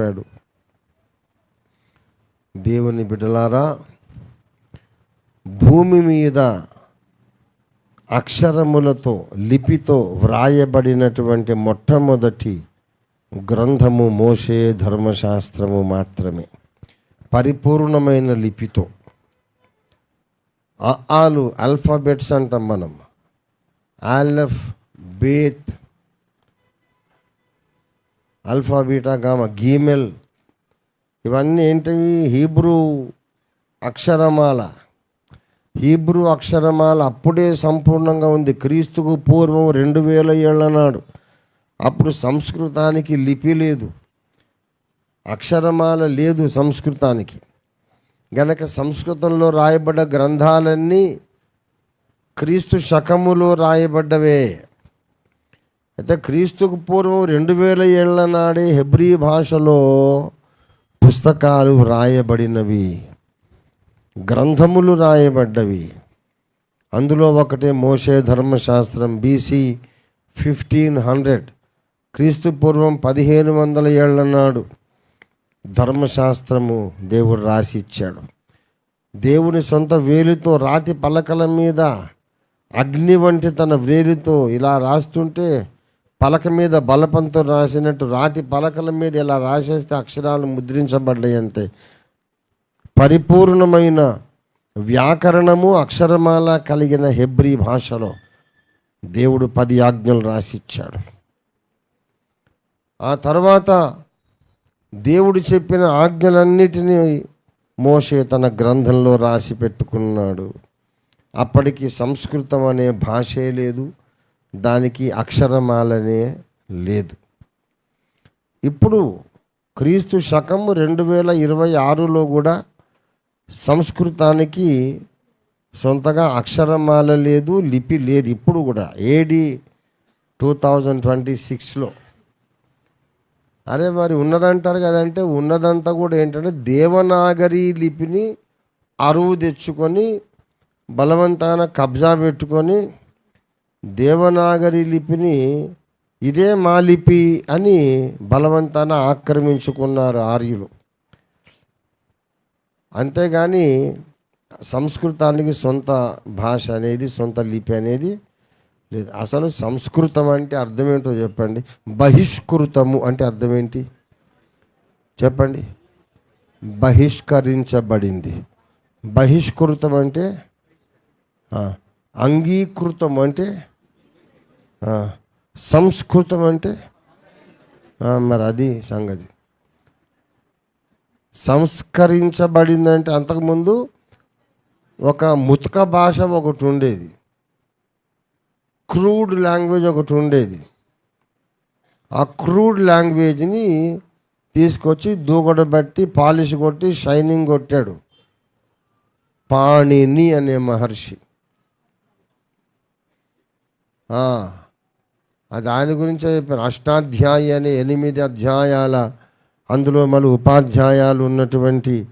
చెప్పాడు. దేవుని బిడ్డలారా భూమి మీద అక్షరములతో లిపితో వ్రాయబడినటువంటి మొట్టమొదటి గ్రంథము మోషే ధర్మశాస్త్రము మాత్రమే. పరిపూర్ణమైన లిపితో. ఆలు ఆల్ఫాబెట్స్ అంటాం మనం. Aleph beth alpha beta gamma gimel. ఇవన్నీ ఏంటివి? హీబ్రూ అక్షరమాల. హీబ్రూ అక్షరమాల అప్పుడే సంపూర్ణంగా ఉంది. క్రీస్తుకు పూర్వం రెండు వేల ఏళ్ళ నాడు. అప్పుడు సంస్కృతానికి లిపి లేదు. అక్షరమాల లేదు సంస్కృతానికి. గనక సంస్కృతంలో రాయబడ్డ గ్రంథాలన్నీ క్రీస్తు శకములో రాయబడ్డవే. అయితే క్రీస్తుకు పూర్వం రెండు వేల ఏళ్ళ నాడే హెబ్రీ భాషలో పుస్తకాలు రాయబడినవి గ్రంథములు రాయబడ్డవి అందులో ఒకటే మోషే ధర్మశాస్త్రం బీసీ ఫిఫ్టీన్ హండ్రెడ్. క్రీస్తు పూర్వం పదిహేను వందల ఏళ్ళ నాడు ధర్మశాస్త్రము దేవుడు రాసి ఇచ్చాడు దేవుని సొంత వేలితో రాతి పలకల మీద అగ్ని వంటి తన వేలితో ఇలా రాస్తుంటే పలక మీద బలపంతో రాసినట్టు రాతి పలకల మీద ఇలా రాసేస్తే అక్షరాలు ముద్రించబడ్డాయి అంతే. పరిపూర్ణమైన వ్యాకరణము అక్షరమాల కలిగిన హెబ్రీ భాషలో దేవుడు పది ఆజ్ఞలు రాసిచ్చాడు. ఆ తర్వాత దేవుడు చెప్పిన ఆజ్ఞలన్నిటినీ మోషే తన గ్రంథంలో రాసి పెట్టుకున్నాడు. అప్పటికి సంస్కృతం అనే భాషే లేదు. దానికి అక్షరమాలనే లేదు. ఇప్పుడు క్రీస్తు శకం రెండు వేల ఇరవై ఆరులో కూడా సంస్కృతానికి సొంతగా అక్షరమాల లేదు లిపి లేదు. ఇప్పుడు కూడా ఏడి టూ థౌజండ్ ట్వంటీ సిక్స్లో. అరే మరి ఉన్నదంటారు కదంటే ఉన్నదంతా కూడా ఏంటంటే దేవనాగరి లిపిని అరువు తెచ్చుకొని బలవంతాన కబ్జా పెట్టుకొని దేవనాగరి లిపిని ఇదే మా లిపి అని బలవంతాన ఆక్రమించుకున్నారు ఆర్యులు. అంతేగాని సంస్కృతానికి సొంత భాష అనేది సొంత లిపి అనేది లేదు. అసలు సంస్కృతం అంటే అర్థం ఏంటో చెప్పండి. బహిష్కృతము అంటే అర్థం ఏంటి చెప్పండి. బహిష్కరించబడింది. బహిష్కృతం అంటే అంగీకృతం అంటే సంస్కృతం అంటే మరి అది సంగతి. సంస్కరించబడిందంటే అంతకుముందు ఒక ముతక భాష ఒకటి ఉండేది. క్రూడ్ లాంగ్వేజ్ ఒకటి ఉండేది. ఆ క్రూడ్ లాంగ్వేజ్ని తీసుకొచ్చి దూకడ బట్టి పాలిష్ కొట్టి షైనింగ్ కొట్టాడు. పాణిని అనే మహర్షి. దాని గురించే చెప్పాను. అష్టాధ్యాయి అనే ఎనిమిది అధ్యాయాల అందులో మళ్ళీ ఉపాధ్యాయాలు ఉన్నటువంటి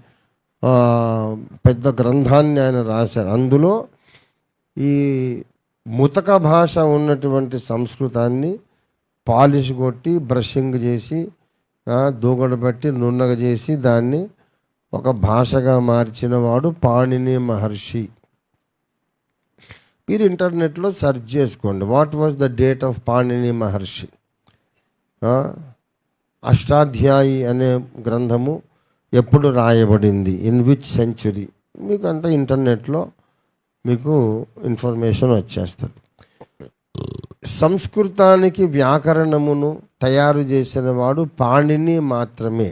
పెద్ద గ్రంథాన్ని ఆయన రాశాడు. అందులో ఈ ముతక భాష ఉన్నటువంటి సంస్కృతాన్ని పాలిష్ కొట్టి బ్రషింగ్ చేసి ఆ, నున్నగ చేసి దాన్ని ఒక భాషగా మార్చిన వాడు పాణిని మహర్షి. మీరు ఇంటర్నెట్లో సెర్చ్ చేసుకోండి. What was the date of Panini Maharshi? Ashtadhyayi అనే గ్రంథము ఎప్పుడు రాయబడింది? ఇన్ విచ్ సెంచురీ మీకు అంతా ఇంటర్నెట్లో మీకు ఇన్ఫర్మేషన్ వచ్చేస్తుంది. సంస్కృతానికి వ్యాకరణమును తయారు చేసిన వాడు పాణిని మాత్రమే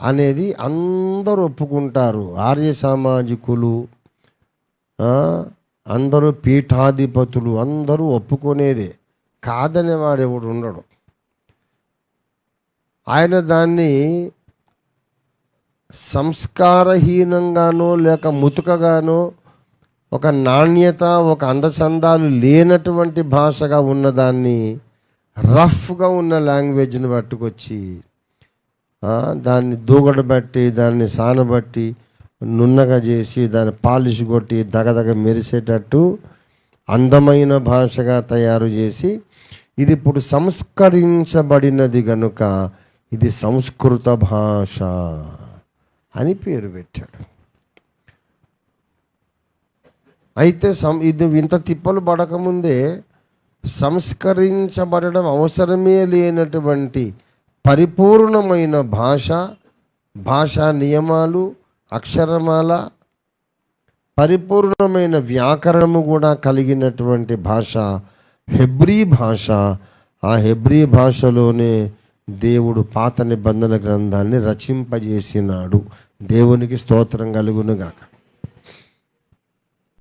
అనేది అందరూ ఒప్పుకుంటారు. ఆర్య సామాజికులు అందరూ పీఠాధిపతులు అందరూ ఒప్పుకునేదే. కాదనేవాడు ఎవడు ఉండడు. ఆయన దాన్ని సంస్కారహీనంగానో లేక ముతుకగానో ఒక నాణ్యత ఒక అందచందాలు లేనటువంటి భాషగా ఉన్నదాన్ని రఫ్గా ఉన్న లాంగ్వేజ్ని పట్టుకొచ్చి దాన్ని దూగడ బట్టి దాన్ని సానబట్టి నున్నగా చేసి దాన్ని పాలిష్ కొట్టి దగదగ మెరిసేటట్టు అందమైన భాషగా తయారు చేసి ఇది ఇప్పుడు సంస్కరించబడినది గనుక ఇది సంస్కృత భాష అని పేరు పెట్టాడు. అయితే సం ఇది ఇంత తిప్పలు పడకముందే సంస్కరించబడడం అవసరమే లేనటువంటి పరిపూర్ణమైన భాష భాషా నియమాలు అక్షరమాల పరిపూర్ణమైన వ్యాకరణము కూడా కలిగినటువంటి భాష హెబ్రీ భాష. ఆ హెబ్రీ భాషలోనే దేవుడు పాత నిబంధన గ్రంథాన్ని రచింపజేసినాడు. దేవునికి స్తోత్రం కలుగునుగాక.